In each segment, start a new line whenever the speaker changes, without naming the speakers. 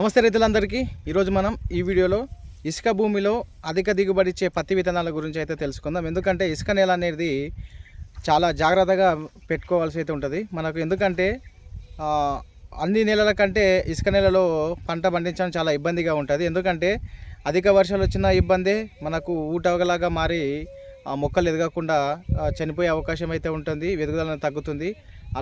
నమస్తే రైతులందరికీ. ఈరోజు మనం ఈ వీడియోలో ఇసుక భూమిలో అధిక దిగుబడి ఇచ్చే పత్తి విత్తనాల గురించి అయితే తెలుసుకుందాం. ఎందుకంటే ఇసుక నేల అనేది చాలా జాగ్రత్తగా పెట్టుకోవాల్సి అయితే ఉంటుంది. మనకు ఎందుకంటే అన్ని నెలల కంటే ఇసుక నెలలో పంట పండించడం చాలా ఇబ్బందిగా ఉంటుంది. ఎందుకంటే అధిక వర్షాలు వచ్చిన ఇబ్బందే. మనకు ఊటగలాగా మారి ఆ మొక్కలు ఎదగకుండా చనిపోయే అవకాశం అయితే ఉంటుంది. ఎదుగుదల తగ్గుతుంది.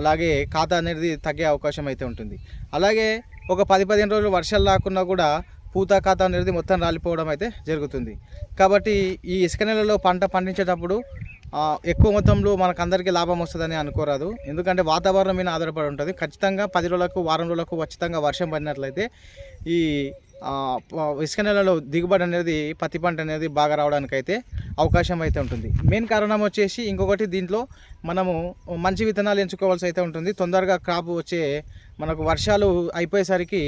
అలాగే ఖాతా అనేది తగ్గే అవకాశం అయితే ఉంటుంది. అలాగే ఒక పది పదిహేను రోజులు వర్షాలు రాకున్నా కూడా పూత ఖాతా అనేది మొత్తం రాలిపోవడం అయితే జరుగుతుంది. కాబట్టి ఈ ఇసుక నెలలో పంట పండించేటప్పుడు ఎక్కువ మొత్తంలో మనకు అందరికీ లాభం వస్తుందని అనుకోరాదు. ఎందుకంటే వాతావరణం మీద ఆధారపడి ఉంటుంది. ఖచ్చితంగా పది రోజులకు వారం రోజులకు ఖచ్చితంగా వర్షం పడినట్లయితే ఈ ఇసుక నెలలో దిగుబడి అనేది పత్తి పంట అనేది బాగా రావడానికి అయితే అవకాశం అయితే ఉంటుంది. మెయిన్ కారణం వచ్చేసి ఇంకొకటి దీంట్లో మనము మంచి విత్తనాలు ఎంచుకోవాల్సి అయితే ఉంటుంది. తొందరగా క్రాప్ వచ్చే మనకు వర్షాలు అయిపోయేసరికి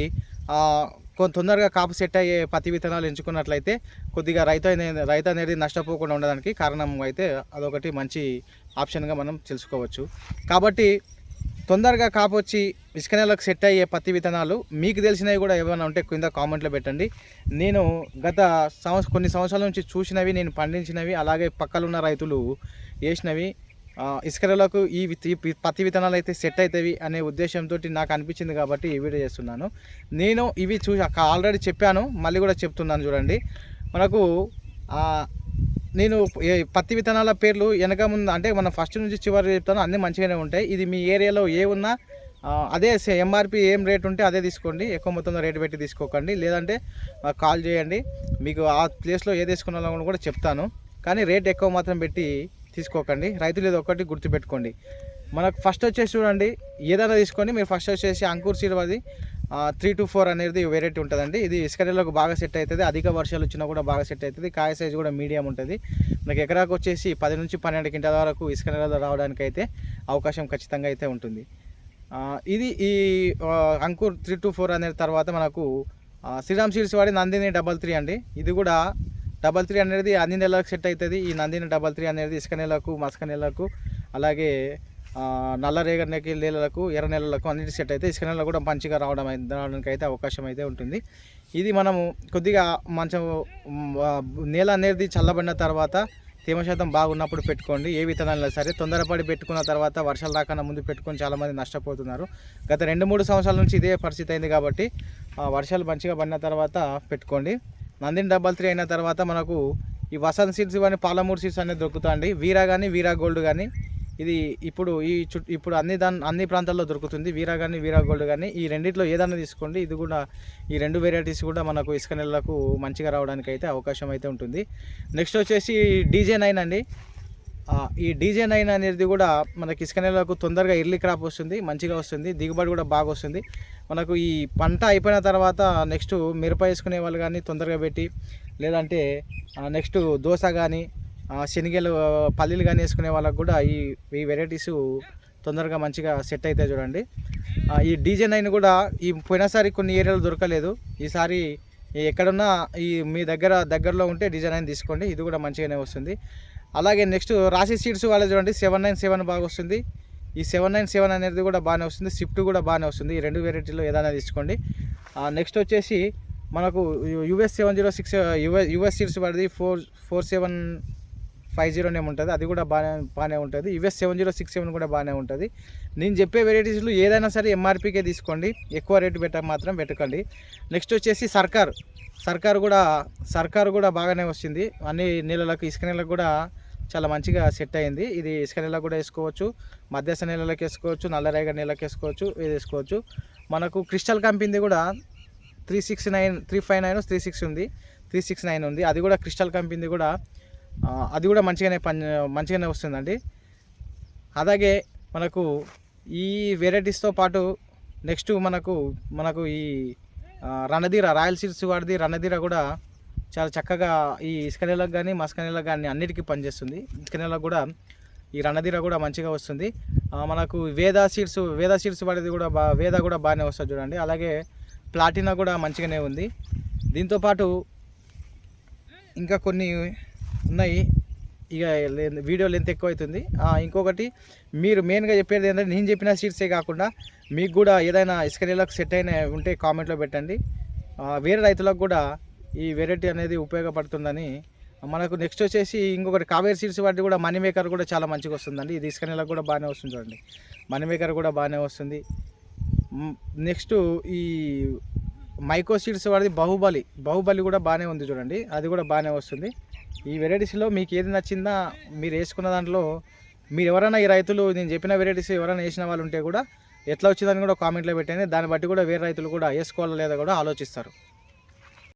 కొంత తొందరగా కాపు సెట్ అయ్యే పత్తి విత్తనాలు ఎంచుకున్నట్లయితే కొద్దిగా రైతు అనేది రైతు అనేది నష్టపోకుండా ఉండడానికి కారణం అయితే అదొకటి మంచి ఆప్షన్గా మనం తెలుసుకోవచ్చు. కాబట్టి తొందరగా కాపొచ్చి ఇసుక నెలకు సెట్ అయ్యే పత్తి విత్తనాలు మీకు తెలిసినవి కూడా ఏమైనా ఉంటే కింద కామెంట్లో పెట్టండి. నేను గత సంవత్సరం కొన్ని సంవత్సరాల నుంచి చూసినవి నేను పండించినవి అలాగే పక్కలున్న రైతులు వేసినవి. ఇసుక నెలకు ఈ పత్తి విత్తనాలు అయితే సెట్ అవుతాయి అనే ఉద్దేశంతో నాకు అనిపించింది కాబట్టి ఈ వీడియో చేస్తున్నాను. నేను ఇవి చూసి ఆల్రెడీ చెప్పాను మళ్ళీ కూడా చెప్తున్నాను చూడండి. మనకు నేను ఏ పత్తి విత్తనాల పేర్లు వెనక ముందు అంటే మనం ఫస్ట్ నుంచి చివరి చెప్తాను అన్నీ మంచిగానే ఉంటాయి. ఇది మీ ఏరియాలో ఏ ఉన్నా అదే ఎంఆర్పి ఏం రేట్ ఉంటే అదే తీసుకోండి. ఎక్కువ మొత్తంలో రేటు పెట్టి తీసుకోకండి. లేదంటే కాల్ చేయండి. మీకు ఆ ప్లేస్లో ఏది తీసుకున్నాలో కూడా చెప్తాను. కానీ రేట్ ఎక్కువ మాత్రం పెట్టి తీసుకోకండి. రైతులు ఇది ఒకటి గుర్తుపెట్టుకోండి. మనకు ఫస్ట్ వచ్చేసి చూడండి. ఏదైనా తీసుకొని మీరు ఫస్ట్ వచ్చేసి అంకుర్ సీడ్ అది త్రీ టు ఫోర్ అనేది వెరైటీ ఉంటుందండి. ఇది ఇసుక నెలకు బాగా సెట్ అవుతుంది అధిక వర్షాలు వచ్చినా కూడా బాగా సెట్ అవుతుంది కాయ సైజు కూడా మీడియం ఉంటుంది. మనకి ఎకరాకు వచ్చేసి పది నుంచి పన్నెండు క్వింటాల వరకు ఇసుక నెలలో రావడానికి అయితే అవకాశం ఖచ్చితంగా అయితే ఉంటుంది. ఇది ఈ అంకుర్ త్రీ టు ఫోర్ అనే తర్వాత మనకు శ్రీరామ్ సీడ్స్ వాడి నందిని డబల్ త్రీ అండి. ఇది కూడా డబల్ త్రీ అనేది అన్ని నెలలకు సెట్ అవుతుంది ఈ నందిని డబల్ త్రీ అనేది ఇసుక నెలకు మసక నెలకు అలాగే నల్లరేగడి నల్ల రేగడి ఎర్ర నెలలకు అన్నిటి సెట్ అయితే ఇసుక నెలలో కూడా మంచిగా రావడం రావడానికి అయితే అవకాశం అయితే ఉంటుంది. ఇది మనము కొద్దిగా మంచం నేల అనేది చల్లబడిన తర్వాత తేమ శాతం బాగున్నప్పుడు పెట్టుకోండి. ఏ విత్తనాలు సరే తొందరపడి పెట్టుకున్న తర్వాత వర్షాలు రాకన్నా ముందు పెట్టుకొని చాలామంది నష్టపోతున్నారు. గత రెండు మూడు సంవత్సరాల నుంచి ఇదే పరిస్థితి అయింది కాబట్టి వర్షాలు మంచిగా పడిన తర్వాత పెట్టుకోండి. నందిని డబల్ త్రీ అయిన తర్వాత మనకు ఈ వసంత్ సీడ్స్ కానీ పాలమూరు సీడ్స్ అనేది దొరుకుతాయండి. వీరా కానీ వీరా గోల్డ్ కానీ ఇది ఇప్పుడు ఈ చుట్టూ ఇప్పుడు అన్ని దాని అన్ని ప్రాంతాల్లో దొరుకుతుంది. వీరా కానీ వీరా గోల్డ్ కానీ ఈ రెండిట్లో ఏదైనా తీసుకోండి. ఇది కూడా ఈ రెండు వెరైటీస్ కూడా మనకు ఇసుక నెలలకు మంచిగా రావడానికి అయితే అవకాశం అయితే ఉంటుంది. నెక్స్ట్ వచ్చేసి డీజే నైన్ అండి. ఈ డీజే నైన్ అనేది కూడా మనకి ఇసుక నెలకు తొందరగా ఎర్లీ క్రాప్ వస్తుంది మంచిగా వస్తుంది దిగుబడి కూడా బాగా వస్తుంది. మనకు ఈ పంట అయిపోయిన తర్వాత నెక్స్ట్ మిరప వేసుకునే వాళ్ళు కానీ తొందరగా పెట్టి లేదంటే నెక్స్ట్ దోశ కానీ శనగలు పల్లీలు కానీ వేసుకునే వాళ్ళకు కూడా ఈ ఈ వెరైటీస్ తొందరగా మంచిగా సెట్ అవుతాయి చూడండి ఈ డీజే నైన్ కూడా ఈ పోయినసారి కొన్ని ఏరియాలో దొరకలేదు ఈసారి ఎక్కడున్నా ఈ మీ దగ్గర దగ్గరలో ఉంటే డీజే నైన్ తీసుకోండి ఇది కూడా మంచిగానే వస్తుంది అలాగే నెక్స్ట్ రాశి సీడ్స్ వాళ్ళ చూడండి సెవెన్ నైన్ సెవెన్ బాగా వస్తుంది ఈ సెవెన్ నైన్ సెవెన్ అనేది కూడా బాగానే వస్తుంది స్విఫ్ట్ కూడా బాగానే వస్తుంది ఈ రెండు వెరైటీలో ఏదైనా తీసుకోండి నెక్స్ట్ వచ్చేసి మనకు US seven zero six US US seeds పడింది four four seven five zero name ఉంటుంది. అది కూడా బాగానే బాగానే ఉంటుంది. US seven zero six seven కూడా బాగానే ఉంటుంది. నేను చెప్పే వెరైటీస్లో ఏదైనా సరే ఎంఆర్పీకే తీసుకోండి. ఎక్కువ రేటు పెట్ట మాత్రం పెట్టకండి. నెక్స్ట్ వచ్చేసి సర్కార్. సర్కార్ కూడా సర్కార్ కూడా బాగానే వచ్చింది. అన్ని నెలలకు ఇసుక నెలకు కూడా చాలా మంచిగా సెట్ అయింది. ఇది ఇసుక నెలలకు కూడా వేసుకోవచ్చు. మధ్యస్థ నెలలకు వేసుకోవచ్చు. నల్లరేగడి నెలకు వేసుకోవచ్చు. ఇది వేసుకోవచ్చు. మనకు క్రిస్టల్ కంపెనీది కూడా three six nine three five nine three six ఉంది. త్రీ సిక్స్ నైన్ ఉంది. అది కూడా క్రిస్టల్ కంపెనీది కూడా అది కూడా మంచిగానే పని మంచిగానే వస్తుందండి. అలాగే మనకు ఈ వెరైటీస్తో పాటు నెక్స్ట్ మనకు మనకు ఈ రణధీర రాయల్ సీడ్స్ వాడిది రణధీర కూడా చాలా చక్కగా ఈ ఇసుక కానీ మసక కానీ అన్నిటికీ పనిచేస్తుంది. ఇసుక కూడా ఈ రణధీర కూడా మంచిగా వస్తుంది. మనకు వేద సీడ్స్ వేద సీడ్స్ వాడిది కూడా బా వేద కూడా బాగానే వస్తుంది చూడండి. అలాగే ప్లాటినా కూడా మంచిగానే ఉంది. దీంతోపాటు ఇంకా కొన్ని ఉన్నాయి. ఇక వీడియో లెంత్ ఎక్కువ అవుతుంది ఇంకొకటి మీరు మెయిన్గా చెప్పేది ఏంటంటే నేను చెప్పిన సీట్సే కాకుండా మీకు కూడా ఏదైనా ఇసుక నెలకు సెట్ అయిన ఉంటే కామెంట్లో పెట్టండి. వేరే రైతులకు కూడా ఈ వెరైటీ అనేది ఉపయోగపడుతుందని మనకు నెక్స్ట్ వచ్చేసి ఇంకొకటి కావేరి సీడ్స్ వాటి కూడా మనీ మేకర్ కూడా చాలా మంచిగా వస్తుందండి. ఇది ఇసుక నెలకు కూడా బాగానే వస్తుంది చూడండి. మనీ మేకర్ కూడా బాగానే వస్తుంది. నెక్స్ట్ ఈ మైకో సీడ్స్ వాడిది బాహుబలి. బాహుబలి కూడా బాగానే ఉంది చూడండి. అది కూడా బాగానే వస్తుంది. ఈ వెరైటీస్లో మీకు ఏది నచ్చిందా మీరు వేసుకున్న దాంట్లో మీరు ఎవరైనా ఈ రైతులు నేను చెప్పిన వెరైటీస్ ఎవరైనా వేసిన వాళ్ళు ఉంటే కూడా ఎట్లా వచ్చిందని కూడా కామెంట్లో పెట్టండి. దాన్ని బట్టి కూడా వేరే రైతులు కూడా వేసుకోవాలా లేదా కూడా ఆలోచిస్తారు.